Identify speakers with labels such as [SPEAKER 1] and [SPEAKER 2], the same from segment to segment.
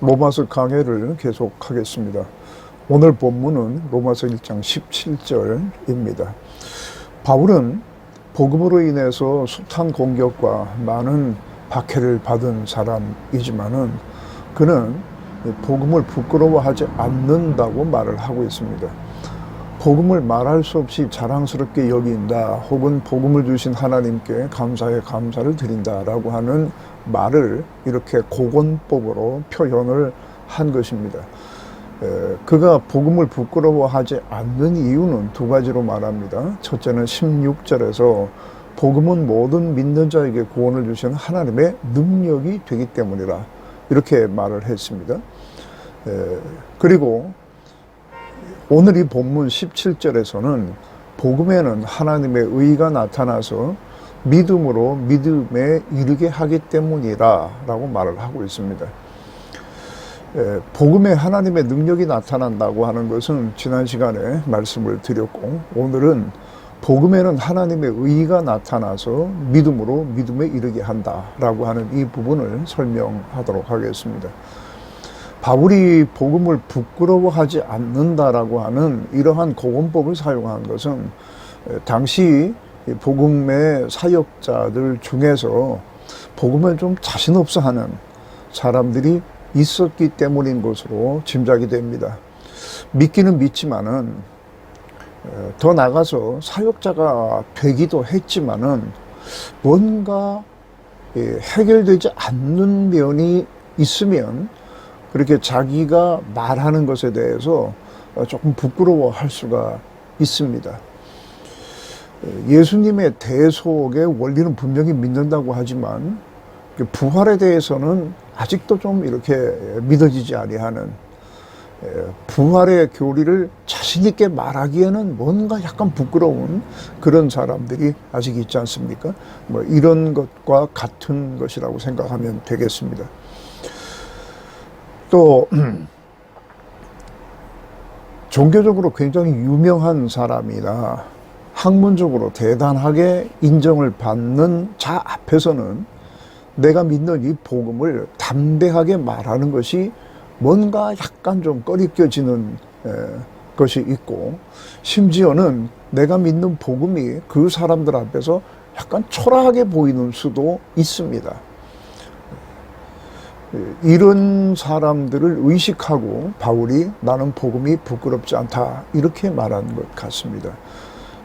[SPEAKER 1] 로마서 강해를 계속하겠습니다. 오늘 본문은 로마서 1장 17절입니다. 바울은 복음으로 인해서 숱한 공격과 많은 박해를 받은 사람이지만은 그는 복음을 부끄러워하지 않는다고 말을 하고 있습니다. 복음을 말할 수 없이 자랑스럽게 여긴다 혹은 복음을 주신 하나님께 감사의 감사를 드린다라고 하는 말을 이렇게 고건법으로 표현을 한 것입니다. 에, 그가 복음을 부끄러워하지 않는 이유는 두 가지로 말합니다. 첫째는 16절에서 복음은 모든 믿는 자에게 구원을 주시는 하나님의 능력이 되기 때문이라 이렇게 말을 했습니다. 에, 그리고 오늘 이 본문 17절에서는 복음에는 하나님의 의가 나타나서 믿음으로 믿음에 이르게 하기 때문이라 라고 말을 하고 있습니다. 에, 복음에 하나님의 능력이 나타난다고 하는 것은 지난 시간에 말씀을 드렸고 오늘은 복음에는 하나님의 의가 나타나서 믿음으로 믿음에 이르게 한다라고 하는 이 부분을 설명하도록 하겠습니다. 바울이 복음을 부끄러워하지 않는다라고 하는 이러한 고건법을 사용한 것은 당시 복음의 사역자들 중에서 복음을 좀 자신 없어 하는 사람들이 있었기 때문인 것으로 짐작이 됩니다. 믿기는 믿지만은 더 나가서 사역자가 되기도 했지만은 뭔가 해결되지 않는 면이 있으면 그렇게 자기가 말하는 것에 대해서 조금 부끄러워 할 수가 있습니다. 예수님의 대속의 원리는 분명히 믿는다고 하지만 그 부활에 대해서는 아직도 좀 이렇게 믿어지지 아니하는 부활의 교리를 자신 있게 말하기에는 뭔가 약간 부끄러운 그런 사람들이 아직 있지 않습니까? 뭐 이런 것과 같은 것이라고 생각하면 되겠습니다. 또 종교적으로 굉장히 유명한 사람이나 학문적으로 대단하게 인정을 받는 자 앞에서는 내가 믿는 이 복음을 담대하게 말하는 것이 뭔가 약간 좀 꺼리껴지는 것이 있고 심지어는 내가 믿는 복음이 그 사람들 앞에서 약간 초라하게 보이는 수도 있습니다. 이런 사람들을 의식하고 바울이 나는 복음이 부끄럽지 않다 이렇게 말한 것 같습니다.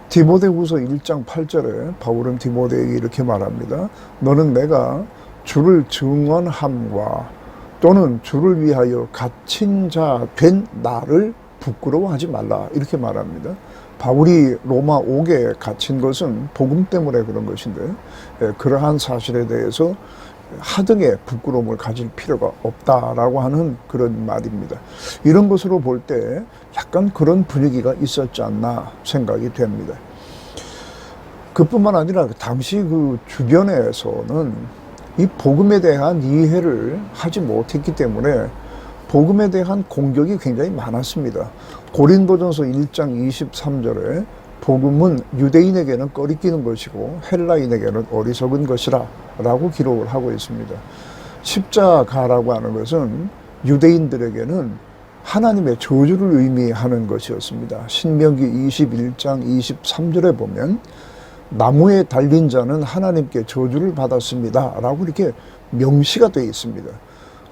[SPEAKER 1] 디모데후서 1장 8절에 바울은 디모데에게 이렇게 말합니다. 너는 내가 주를 증언함과 또는 주를 위하여 갇힌 자 된 나를 부끄러워하지 말라 이렇게 말합니다. 바울이 로마 옥에 갇힌 것은 복음 때문에 그런 것인데 그러한 사실에 대해서 하등의 부끄러움을 가질 필요가 없다라고 하는 그런 말입니다. 이런 것으로 볼 때 약간 그런 분위기가 있었지 않나 생각이 됩니다. 그뿐만 아니라 당시 그 주변에서는 이 복음에 대한 이해를 하지 못했기 때문에 복음에 대한 공격이 굉장히 많았습니다. 고린도전서 1장 23절에 복음은 유대인에게는 꺼리끼는 것이고 헬라인에게는 어리석은 것이라 라고 기록을 하고 있습니다. 십자가라고 하는 것은 유대인들에게는 하나님의 저주를 의미하는 것이었습니다. 신명기 21장 23절에 보면 나무에 달린 자는 하나님께 저주를 받았습니다. 라고 이렇게 명시가 되어 있습니다.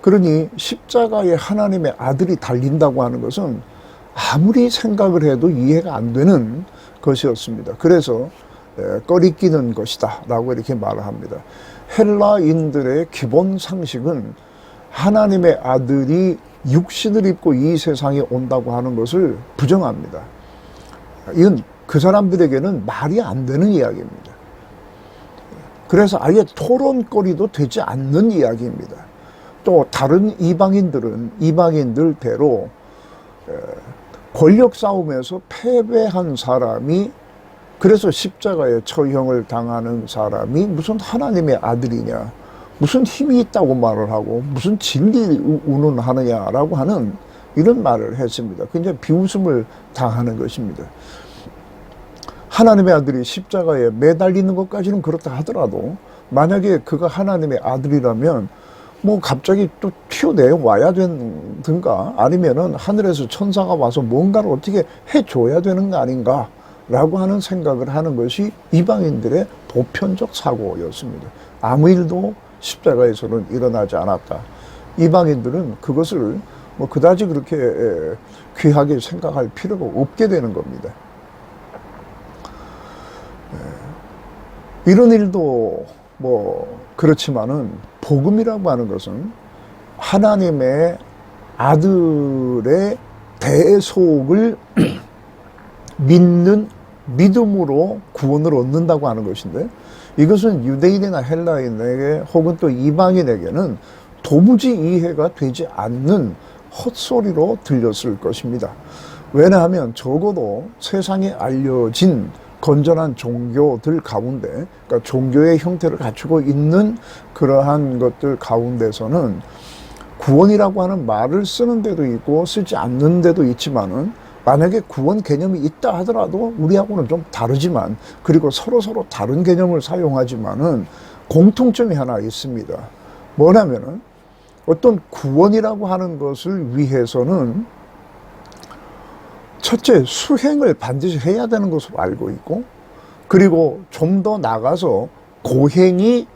[SPEAKER 1] 그러니 십자가에 하나님의 아들이 달린다고 하는 것은 아무리 생각을 해도 이해가 안 되는 것이었습니다. 그래서 꺼리끼는 것이다 라고 이렇게 말을 합니다. 헬라인들의 기본 상식은 하나님의 아들이 육신을 입고 이 세상에 온다고 하는 것을 부정합니다. 이건 그 사람들에게는 말이 안 되는 이야기입니다. 그래서 아예 토론거리도 되지 않는 이야기입니다. 또 다른 이방인들은 이방인들대로 권력 싸움에서 패배한 사람이 그래서 십자가에 처형을 당하는 사람이 무슨 하나님의 아들이냐, 무슨 힘이 있다고 말을 하고 무슨 진리 운운하느냐라고 하는 이런 말을 했습니다. 굉장히 비웃음을 당하는 것입니다. 하나님의 아들이 십자가에 매달리는 것까지는 그렇다 하더라도 만약에 그가 하나님의 아들이라면 뭐 갑자기 또 튀어내어 와야 되든가 아니면은 하늘에서 천사가 와서 뭔가를 어떻게 해줘야 되는 거 아닌가 라고 하는 생각을 하는 것이 이방인들의 보편적 사고였습니다. 아무 일도 십자가에서는 일어나지 않았다. 이방인들은 그것을 뭐 그다지 그렇게 에, 귀하게 생각할 필요가 없게 되는 겁니다. 에, 이런 일도 뭐 그렇지만은 복음이라고 하는 것은 하나님의 아들의 대속을 믿는 믿음으로 구원을 얻는다고 하는 것인데 이것은 유대인이나 헬라인에게 혹은 또 이방인에게는 도무지 이해가 되지 않는 헛소리로 들렸을 것입니다. 왜냐하면 적어도 세상에 알려진 건전한 종교들 가운데, 그러니까 종교의 형태를 갖추고 있는 그러한 것들 가운데서는 구원이라고 하는 말을 쓰는 데도 있고 쓰지 않는 데도 있지만은 만약에 구원 개념이 있다 하더라도 우리하고는 좀 다르지만 그리고 서로 서로 다른 개념을 사용하지만은 공통점이 하나 있습니다. 뭐냐면은 어떤 구원이라고 하는 것을 위해서는 첫째 수행을 반드시 해야 되는 것으로 알고 있고 그리고 좀 더 나가서 고행이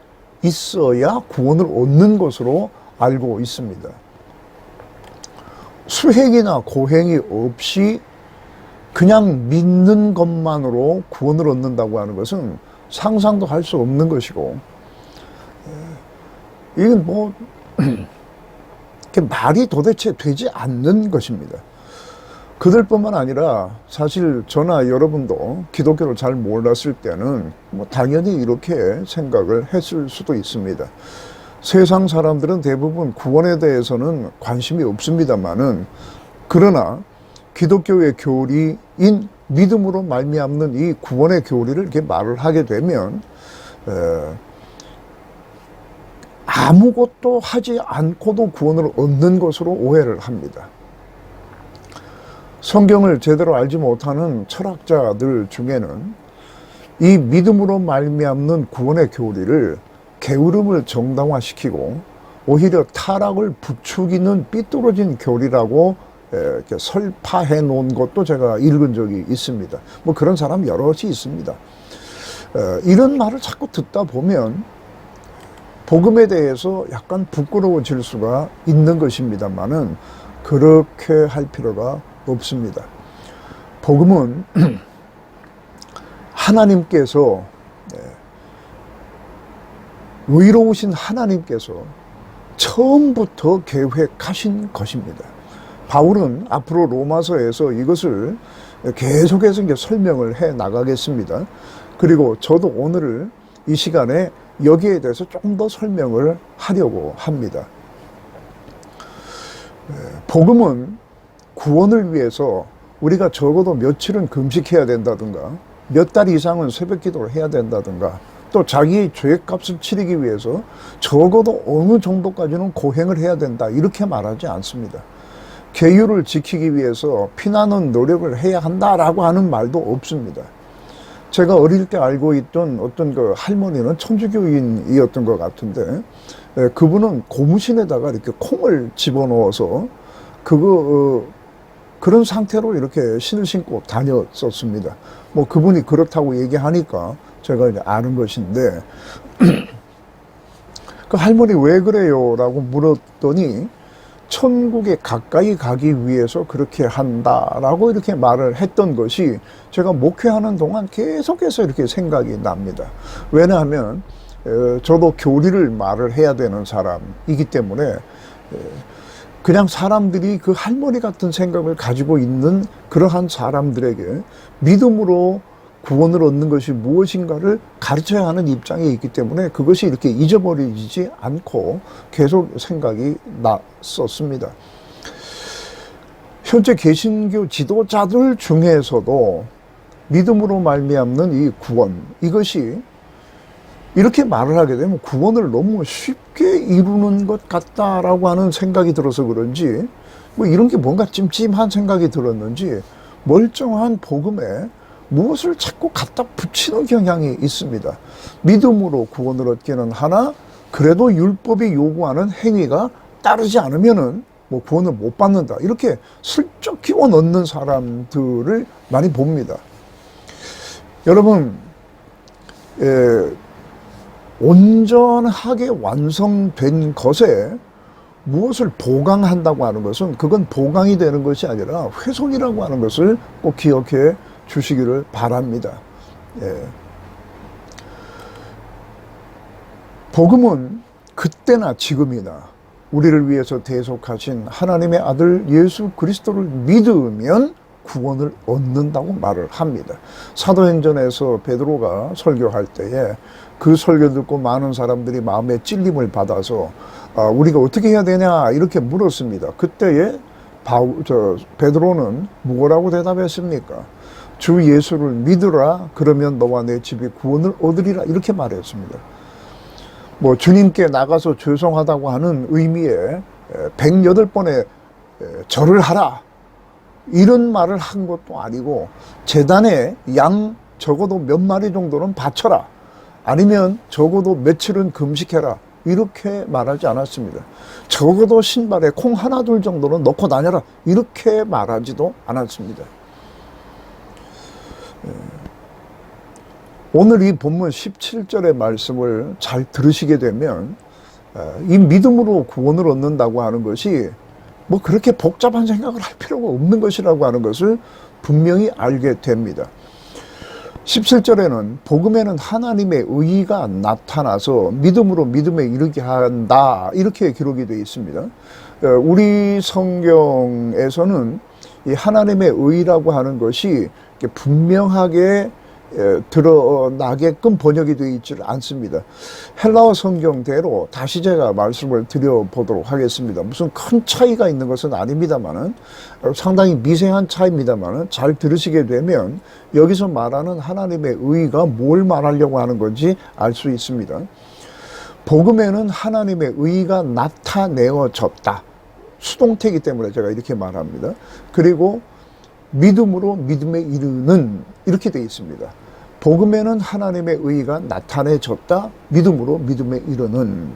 [SPEAKER 1] 있어야 구원을 얻는 것으로 알고 있습니다. 수행이나 고행이 없이 그냥 믿는 것만으로 구원을 얻는다고 하는 것은 상상도 할 수 없는 것이고 이건 뭐 말이 도대체 되지 않는 것입니다. 그들뿐만 아니라 사실 저나 여러분도 기독교를 잘 몰랐을 때는 뭐 당연히 이렇게 생각을 했을 수도 있습니다. 세상 사람들은 대부분 구원에 대해서는 관심이 없습니다만은 그러나 기독교의 교리인 믿음으로 말미암는 이 구원의 교리를 이렇게 말을 하게 되면 에, 아무것도 하지 않고도 구원을 얻는 것으로 오해를 합니다. 성경을 제대로 알지 못하는 철학자들 중에는 이 믿음으로 말미암는 구원의 교리를 게으름을 정당화시키고 오히려 타락을 부추기는 삐뚤어진 교리라고 이렇게 설파해 놓은 것도 제가 읽은 적이 있습니다. 뭐 그런 사람 여럿이 있습니다. 이런 말을 자꾸 듣다 보면 복음에 대해서 약간 부끄러워질 수가 있는 것입니다만은 그렇게 할 필요가 없습니다. 복음은 하나님께서 네, 의로우신 하나님께서 처음부터 계획하신 것입니다. 바울은 앞으로 로마서에서 이것을 계속해서 이제 설명을 해 나가겠습니다. 그리고 저도 오늘 이 시간에 여기에 대해서 조금 더 설명을 하려고 합니다. 복음은 구원을 위해서 우리가 적어도 며칠은 금식해야 된다든가 몇 달 이상은 새벽 기도를 해야 된다든가 또 자기의 죄값을 치르기 위해서 적어도 어느 정도까지는 고행을 해야 된다 이렇게 말하지 않습니다. 계율을 지키기 위해서 피나는 노력을 해야 한다라고 하는 말도 없습니다. 제가 어릴 때 알고 있던 어떤 그 할머니는 천주교인이었던 것 같은데 예, 그분은 고무신에다가 이렇게 콩을 집어넣어서 그거 어, 그런 상태로 이렇게 신을 신고 다녔었습니다. 뭐 그분이 그렇다고 얘기하니까 제가 이제 아는 것인데 그 할머니 왜 그래요? 라고 물었더니 천국에 가까이 가기 위해서 그렇게 한다라고 이렇게 말을 했던 것이 제가 목회하는 동안 계속해서 이렇게 생각이 납니다. 왜냐하면 어, 저도 교리를 말을 해야 되는 사람이기 때문에 그냥 사람들이 그 할머니 같은 생각을 가지고 있는 그러한 사람들에게 믿음으로 구원을 얻는 것이 무엇인가를 가르쳐야 하는 입장에 있기 때문에 그것이 이렇게 잊어버리지 않고 계속 생각이 났었습니다. 현재 개신교 지도자들 중에서도 믿음으로 말미암는 이 구원 이것이 이렇게 말을 하게 되면 구원을 너무 쉽게 이루는 것 같다라고 하는 생각이 들어서 그런지 뭐 이런 게 뭔가 찜찜한 생각이 들었는지 멀쩡한 복음에 무엇을 자꾸 갖다 붙이는 경향이 있습니다. 믿음으로 구원을 얻기는 하나 그래도 율법이 요구하는 행위가 따르지 않으면은 뭐 구원을 못 받는다. 이렇게 슬쩍 끼워 넣는 사람들을 많이 봅니다. 여러분, 예, 온전하게 완성된 것에 무엇을 보강한다고 하는 것은 그건 보강이 되는 것이 아니라 훼손이라고 하는 것을 꼭 기억해 주시기를 바랍니다. 예. 복음은 그때나 지금이나 우리를 위해서 대속하신 하나님의 아들 예수 그리스도를 믿으면 구원을 얻는다고 말을 합니다. 사도행전에서 베드로가 설교할 때에 그 설교 듣고 많은 사람들이 마음에 찔림을 받아서 아, 우리가 어떻게 해야 되냐 이렇게 물었습니다. 그때에 바우, 저, 베드로는 뭐라고 대답했습니까? 주 예수를 믿으라 그러면 너와 내 집이 구원을 얻으리라 이렇게 말했습니다. 뭐 주님께 나가서 죄송하다고 하는 의미의 108번의 절을 하라 이런 말을 한 것도 아니고 재단에 양 적어도 몇 마리 정도는 바쳐라 아니면 적어도 며칠은 금식해라 이렇게 말하지 않았습니다. 적어도 신발에 콩 하나 둘 정도는 넣고 다녀라 이렇게 말하지도 않았습니다. 오늘 이 본문 17절의 말씀을 잘 들으시게 되면 어, 이 믿음으로 구원을 얻는다고 하는 것이 뭐 그렇게 복잡한 생각을 할 필요가 없는 것이라고 하는 것을 분명히 알게 됩니다. 17절에는 복음에는 하나님의 의의가 나타나서 믿음으로 믿음에 이르게 한다 이렇게 기록이 되어 있습니다. 어, 우리 성경에서는 이 하나님의 의의라고 하는 것이 분명하게 드러나게끔 번역이 되어 있지 않습니다. 헬라어 성경대로 다시 제가 말씀을 드려보도록 하겠습니다. 무슨 큰 차이가 있는 것은 아닙니다만은 상당히 미세한 차이입니다만은 잘 들으시게 되면 여기서 말하는 하나님의 의가 뭘 말하려고 하는 건지 알 수 있습니다. 복음에는 하나님의 의가 나타내어졌다. 수동태이기 때문에 제가 이렇게 말합니다. 그리고 믿음으로 믿음에 이르는 이렇게 되어 있습니다. 복음에는 하나님의 의가 나타내졌다. 믿음으로 믿음에 이르는.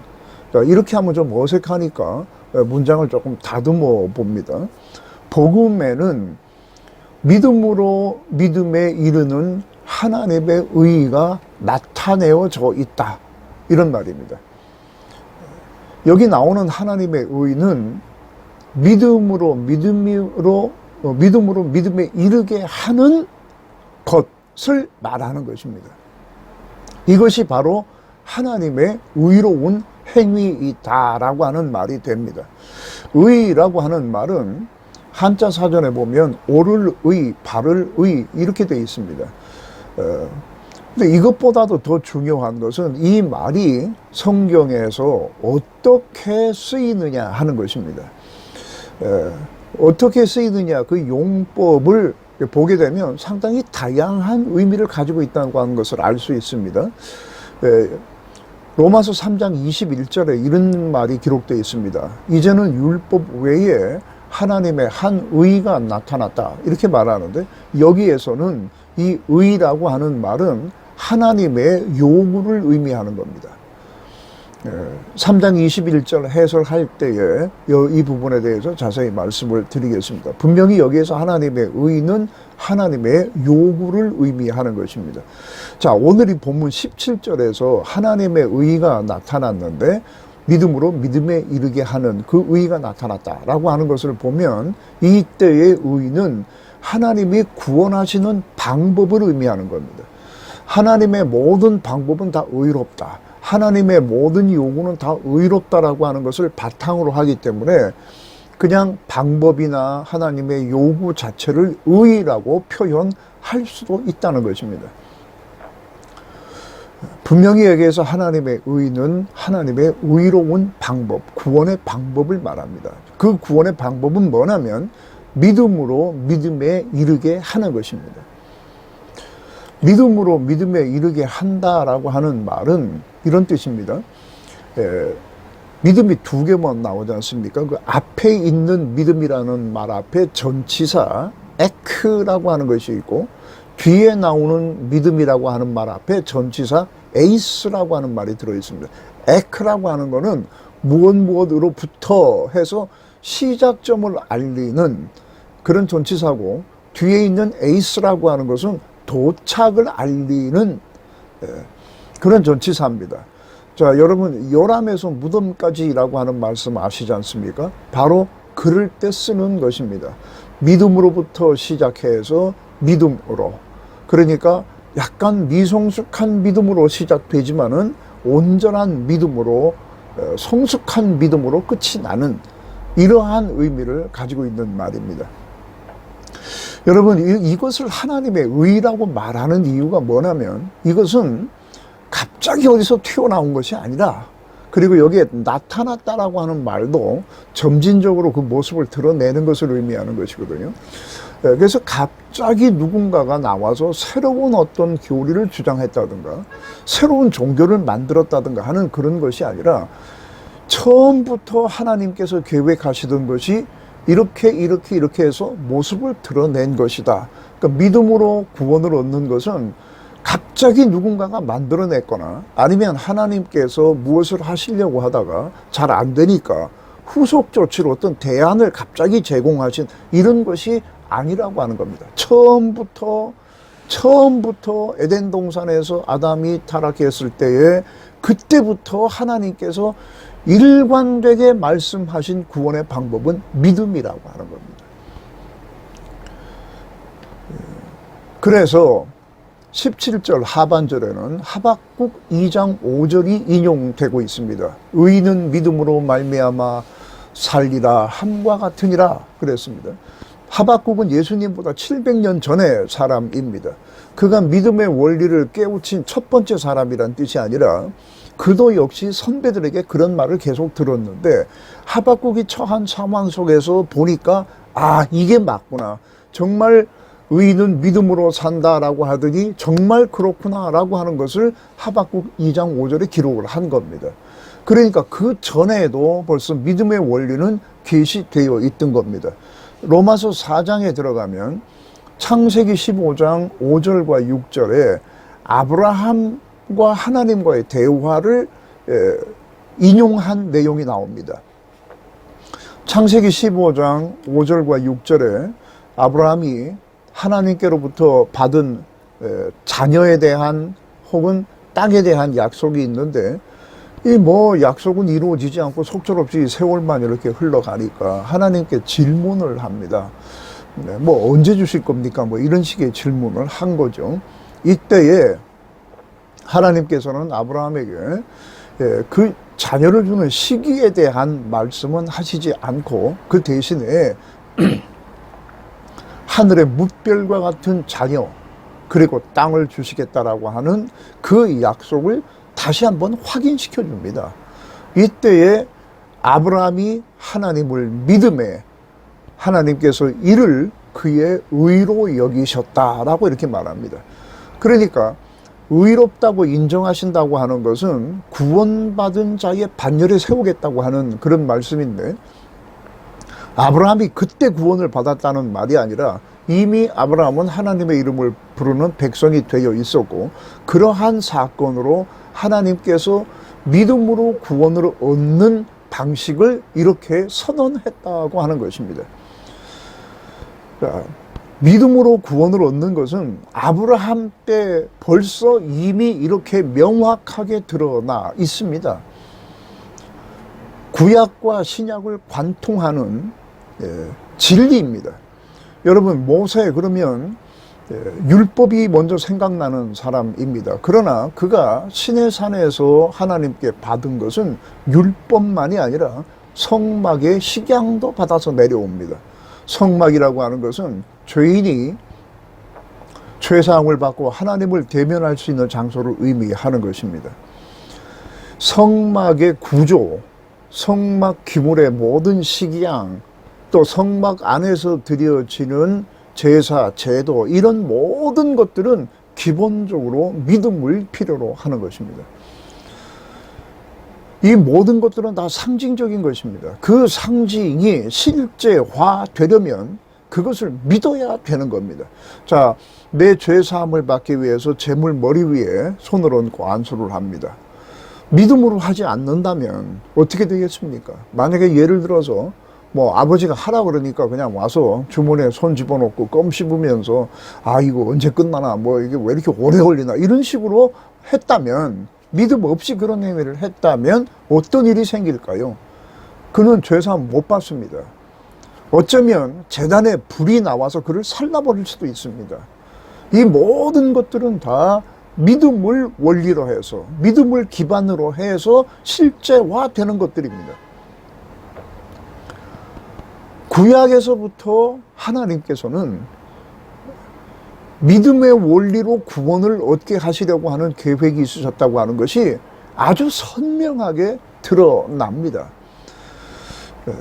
[SPEAKER 1] 이렇게 하면 좀 어색하니까 문장을 조금 다듬어 봅니다. 복음에는 믿음으로 믿음에 이르는 하나님의 의가 나타내어져 있다. 이런 말입니다. 여기 나오는 하나님의 의는 믿음으로 믿음으로 어, 믿음으로 믿음에 이르게 하는 것을 말하는 것입니다. 이것이 바로 하나님의 의로운 행위이다라고 하는 말이 됩니다. 의라고 하는 말은 한자 사전에 보면 오를 의, 바를 의 이렇게 되어 있습니다. 어, 근데 이것보다도 더 중요한 것은 이 말이 성경에서 어떻게 쓰이느냐 하는 것입니다. 어, 어떻게 쓰이느냐 그 용법을 보게 되면 상당히 다양한 의미를 가지고 있다는 것을 알 수 있습니다. 로마서 3장 21절에 이런 말이 기록되어 있습니다. 이제는 율법 외에 하나님의 한 의가 나타났다. 이렇게 말하는데 여기에서는 이 의라고 하는 말은 하나님의 요구를 의미하는 겁니다. 3장 예, 21절 해설할 때에 이 부분에 대해서 자세히 말씀을 드리겠습니다. 분명히 여기에서 하나님의 의는 하나님의 요구를 의미하는 것입니다. 자, 오늘 이 본문 17절에서 하나님의 의가 나타났는데 믿음으로 믿음에 이르게 하는 그 의가 나타났다라고 하는 것을 보면 이때의 의는 하나님이 구원하시는 방법을 의미하는 겁니다. 하나님의 모든 방법은 다 의롭다. 하나님의 모든 요구는 다 의롭다라고 하는 것을 바탕으로 하기 때문에 그냥 방법이나 하나님의 요구 자체를 의라고 표현할 수도 있다는 것입니다. 분명히 여기에서 하나님의 의는 하나님의 의로운 방법, 구원의 방법을 말합니다. 그 구원의 방법은 뭐냐면 믿음으로 믿음에 이르게 하는 것입니다. 믿음으로 믿음에 이르게 한다라고 하는 말은 이런 뜻입니다. 에, 믿음이 두 개만 나오지 않습니까? 그 앞에 있는 믿음이라는 말 앞에 전치사 에크라고 하는 것이 있고 뒤에 나오는 믿음이라고 하는 말 앞에 전치사 에이스라고 하는 말이 들어 있습니다. 에크라고 하는 거는 무엇 무엇으로부터 해서 시작점을 알리는 그런 전치사고 뒤에 있는 에이스라고 하는 것은 도착을 알리는 예, 그런 전치사입니다. 자, 여러분 요람에서 무덤까지라고 하는 말씀 아시지 않습니까? 바로 그럴 때 쓰는 것입니다. 믿음으로부터 시작해서 믿음으로. 그러니까 약간 미성숙한 믿음으로 시작되지만은 온전한 믿음으로 어, 성숙한 믿음으로 끝이 나는 이러한 의미를 가지고 있는 말입니다. 여러분 이, 이것을 하나님의 의라고 말하는 이유가 뭐냐면 이것은 갑자기 어디서 튀어나온 것이 아니라 그리고 여기에 나타났다라고 하는 말도 점진적으로 그 모습을 드러내는 것을 의미하는 것이거든요. 예, 그래서 갑자기 누군가가 나와서 새로운 어떤 교리를 주장했다든가 새로운 종교를 만들었다든가 하는 그런 것이 아니라 처음부터 하나님께서 계획하시던 것이 이렇게 이렇게 이렇게 해서 모습을 드러낸 것이다. 그러니까 믿음으로 구원을 얻는 것은 갑자기 누군가가 만들어냈거나 아니면 하나님께서 무엇을 하시려고 하다가 잘 안 되니까 후속 조치로 어떤 대안을 갑자기 제공하신 이런 것이 아니라고 하는 겁니다. 처음부터 처음부터 에덴 동산에서 아담이 타락했을 때에 그때부터 하나님께서 일관되게 말씀하신 구원의 방법은 믿음이라고 하는 겁니다. 그래서 17절 하반절에는 하박국 2장 5절이 인용되고 있습니다. 의인은 믿음으로 말미암아 살리라 함과 같으니라 그랬습니다. 하박국은 예수님보다 700년 전의 사람입니다. 그가 믿음의 원리를 깨우친 첫 번째 사람이란 뜻이 아니라 그도 역시 선배들에게 그런 말을 계속 들었는데 하박국이 처한 상황 속에서 보니까 아 이게 맞구나 정말 의인은 믿음으로 산다라고 하더니 정말 그렇구나라고 하는 것을 하박국 2장 5절에 기록을 한 겁니다. 그러니까 그 전에도 벌써 믿음의 원리는 계시되어 있던 겁니다. 로마서 4장에 들어가면 창세기 15장 5절과 6절에 아브라함과 하나님과의 대화를 인용한 내용이 나옵니다. 창세기 15장 5절과 6절에 아브라함이 하나님께로부터 받은 자녀에 대한 혹은 땅에 대한 약속이 있는데 이 뭐 약속은 이루어지지 않고 속절없이 세월만 이렇게 흘러가니까 하나님께 질문을 합니다. 네, 뭐 언제 주실 겁니까? 뭐 이런 식의 질문을 한 거죠. 이때에 하나님께서는 아브라함에게 그 자녀를 주는 시기에 대한 말씀은 하시지 않고 그 대신에 하늘의 무별과 같은 자녀 그리고 땅을 주시겠다라고 하는 그 약속을 다시 한번 확인시켜 줍니다. 이때에 아브라함이 하나님을 믿음에 하나님께서 이를 그의 의로 여기셨다라고 이렇게 말합니다. 그러니까 의롭다고 인정하신다고 하는 것은 구원받은 자의 반열에 세우겠다고 하는 그런 말씀인데 아브라함이 그때 구원을 받았다는 말이 아니라 이미 아브라함은 하나님의 이름을 부르는 백성이 되어 있었고 그러한 사건으로 하나님께서 믿음으로 구원을 얻는 방식을 이렇게 선언했다고 하는 것입니다. 믿음으로 구원을 얻는 것은 아브라함 때 벌써 이미 이렇게 명확하게 드러나 있습니다. 구약과 신약을 관통하는 예, 진리입니다. 여러분 모세 그러면 예, 율법이 먼저 생각나는 사람입니다. 그러나 그가 신의 산에서 하나님께 받은 것은 율법만이 아니라 성막의 식양도 받아서 내려옵니다. 성막이라고 하는 것은 죄인이 죄사함을 받고 하나님을 대면할 수 있는 장소를 의미하는 것입니다. 성막의 구조, 성막 기물의 모든 식양, 또 성막 안에서 드려지는 제사, 제도 이런 모든 것들은 기본적으로 믿음을 필요로 하는 것입니다. 이 모든 것들은 다 상징적인 것입니다. 그 상징이 실제화 되려면 그것을 믿어야 되는 겁니다. 자, 내 죄 사함을 받기 위해서 재물 머리 위에 손을 얹고 안수를 합니다. 믿음으로 하지 않는다면 어떻게 되겠습니까? 만약에 예를 들어서 뭐 아버지가 하라 그러니까 그냥 와서 주머니에 손 집어넣고 껌 씹으면서 아 이거 언제 끝나나 뭐 이게 왜 이렇게 오래 걸리나 이런 식으로 했다면 믿음 없이 그런 행위를 했다면 어떤 일이 생길까요? 그는 죄사함 못 받습니다. 어쩌면 재단에 불이 나와서 그를 살라버릴 수도 있습니다. 이 모든 것들은 다 믿음을 원리로 해서 믿음을 기반으로 해서 실제화되는 것들입니다. 구약에서부터 하나님께서는 믿음의 원리로 구원을 얻게 하시려고 하는 계획이 있으셨다고 하는 것이 아주 선명하게 드러납니다. 에,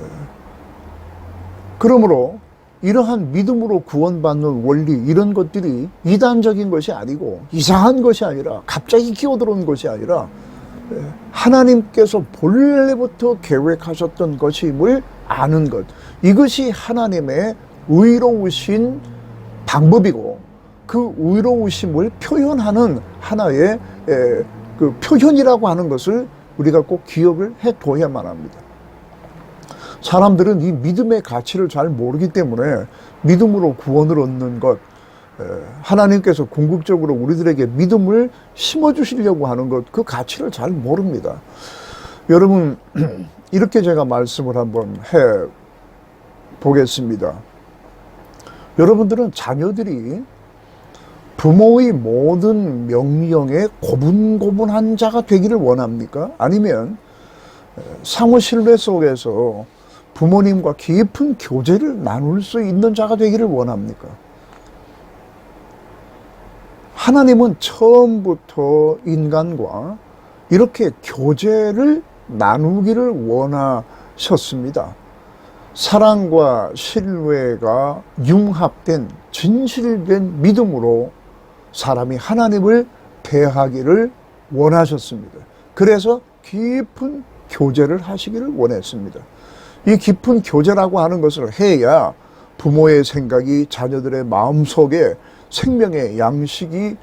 [SPEAKER 1] 그러므로 이러한 믿음으로 구원받는 원리 이런 것들이 이단적인 것이 아니고 이상한 것이 아니라 갑자기 기어들어온 것이 아니라 에, 하나님께서 본래부터 계획하셨던 것임을 아는 것 이것이 하나님의 의로우신 방법이고 그 의로우심을 표현하는 하나의 에, 그 표현이라고 하는 것을 우리가 꼭 기억을 해둬야만 합니다. 사람들은 이 믿음의 가치를 잘 모르기 때문에 믿음으로 구원을 얻는 것, 에, 하나님께서 궁극적으로 우리들에게 믿음을 심어주시려고 하는 것, 그 가치를 잘 모릅니다. 여러분, 이렇게 제가 말씀을 한번 해 보겠습니다. 여러분들은 자녀들이 부모의 모든 명령에 고분고분한 자가 되기를 원합니까? 아니면 상호 신뢰 속에서 부모님과 깊은 교제를 나눌 수 있는 자가 되기를 원합니까? 하나님은 처음부터 인간과 이렇게 교제를 나누기를 원하셨습니다. 사랑과 신뢰가 융합된 진실된 믿음으로 사람이 하나님을 대하기를 원하셨습니다. 그래서 깊은 교제를 하시기를 원했습니다. 이 깊은 교제라고 하는 것을 해야 부모의 생각이 자녀들의 마음속에 생명의 양식이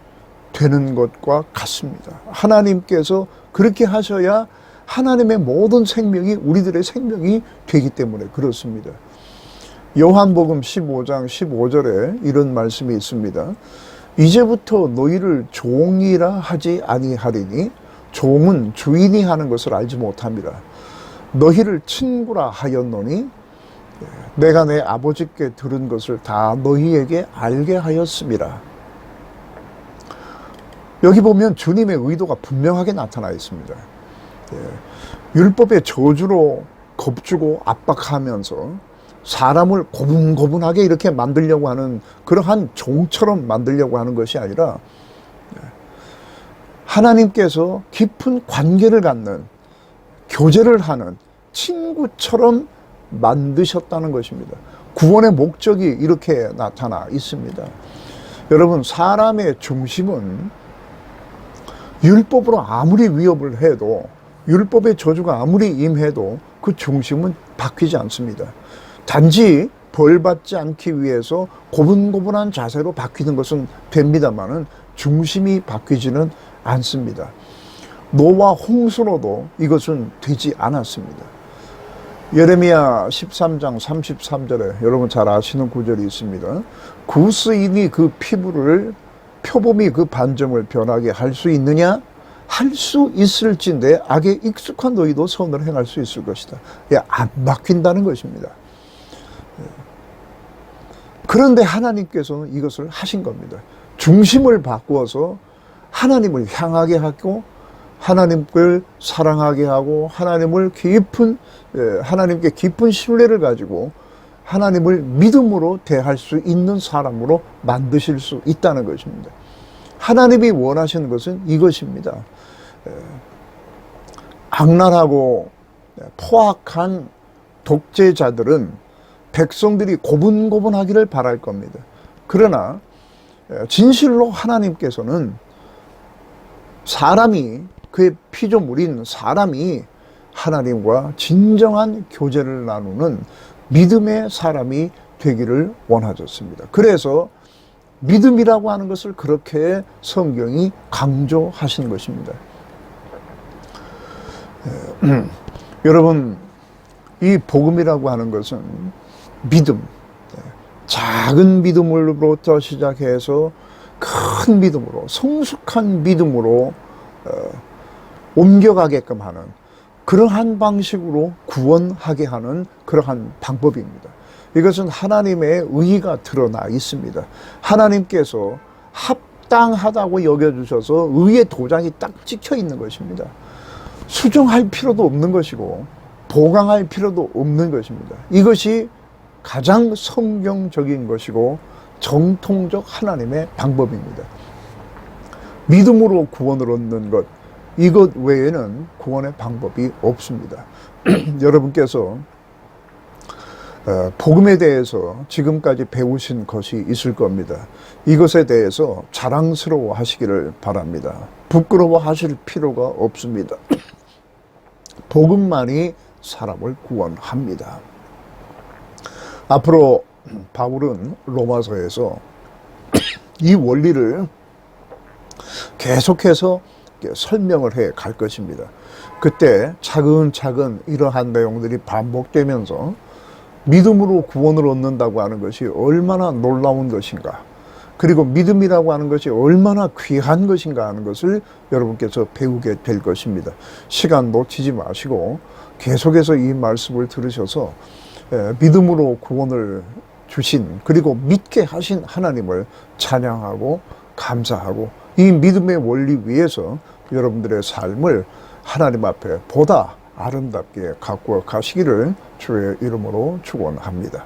[SPEAKER 1] 되는 것과 같습니다. 하나님께서 그렇게 하셔야 하나님의 모든 생명이 우리들의 생명이 되기 때문에 그렇습니다. 요한복음 15장 15절에 이런 말씀이 있습니다. 이제부터 너희를 종이라 하지 아니하리니 종은 주인이 하는 것을 알지 못합니다. 너희를 친구라 하였노니 내가 내 아버지께 들은 것을 다 너희에게 알게 하였습니다. 여기 보면 주님의 의도가 분명하게 나타나 있습니다. 예, 율법의 저주로 겁주고 압박하면서 사람을 고분고분하게 이렇게 만들려고 하는 그러한 종처럼 만들려고 하는 것이 아니라 예, 하나님께서 깊은 관계를 갖는 교제를 하는 친구처럼 만드셨다는 것입니다. 구원의 목적이 이렇게 나타나 있습니다. 여러분, 사람의 중심은 율법으로 아무리 위협을 해도 율법의 저주가 아무리 임해도 그 중심은 바뀌지 않습니다. 단지 벌 받지 않기 위해서 고분고분한 자세로 바뀌는 것은 됩니다만은 중심이 바뀌지는 않습니다. 노와 홍수로도 이것은 되지 않았습니다. 예레미야 13장 33절에 여러분 잘 아시는 구절이 있습니다. 구스인이 그 피부를 표범이 그 반점을 변하게 할 수 있느냐? 할 수 있을진데 악에 익숙한 너희도 선을 행할 수 있을 것이다. 예, 안 바뀐다는 것입니다. 예. 그런데 하나님께서는 이것을 하신 겁니다. 중심을 바꾸어서 하나님을 향하게 하고 하나님을 사랑하게 하고 하나님을 깊은 예, 하나님께 깊은 신뢰를 가지고 하나님을 믿음으로 대할 수 있는 사람으로 만드실 수 있다는 것입니다. 하나님이 원하시는 것은 이것입니다. 악랄하고 포악한 독재자들은 백성들이 고분고분하기를 바랄 겁니다. 그러나 진실로 하나님께서는 사람이 그의 피조물인 사람이 하나님과 진정한 교제를 나누는 믿음의 사람이 되기를 원하셨습니다. 그래서 믿음이라고 하는 것을 그렇게 성경이 강조하신 것입니다. 여러분 이 복음이라고 하는 것은 믿음, 네. 작은 믿음으로부터 시작해서 큰 믿음으로 성숙한 믿음으로 어, 옮겨가게끔 하는 그러한 방식으로 구원하게 하는 그러한 방법입니다. 이것은 하나님의 의의가 드러나 있습니다. 하나님께서 합당하다고 여겨주셔서 의의 도장이 딱 찍혀 있는 것입니다. 수정할 필요도 없는 것이고 보강할 필요도 없는 것입니다. 이것이 가장 성경적인 것이고 정통적 하나님의 방법입니다. 믿음으로 구원을 얻는 것, 이것 외에는 구원의 방법이 없습니다. 여러분께서 어, 복음에 대해서 지금까지 배우신 것이 있을 겁니다. 이것에 대해서 자랑스러워 하시기를 바랍니다. 부끄러워 하실 필요가 없습니다. 복음만이 사람을 구원합니다. 앞으로 바울은 로마서에서 이 원리를 계속해서 설명을 해 갈 것입니다. 그때 차근차근 이러한 내용들이 반복되면서 믿음으로 구원을 얻는다고 하는 것이 얼마나 놀라운 것인가. 그리고 믿음이라고 하는 것이 얼마나 귀한 것인가 하는 것을 여러분께서 배우게 될 것입니다. 시간 놓치지 마시고 계속해서 이 말씀을 들으셔서 에, 믿음으로 구원을 주신 그리고 믿게 하신 하나님을 찬양하고 감사하고 이 믿음의 원리 위에서 여러분들의 삶을 하나님 앞에 보다 아름답게 가꾸어 가시기를 주의 이름으로 축원합니다.